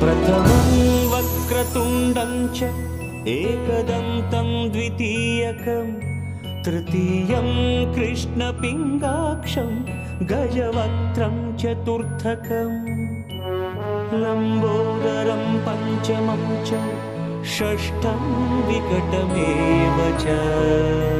प्रथमं वक्रतुण्डं च एकदन्तं द्वितीयकं तृतीयं कृष्णपिङ्गाक्षं गजवक्त्रं चतुर्थकम्। लम्बोदरं पञ्चमं च षष्ठं विकटमेव च।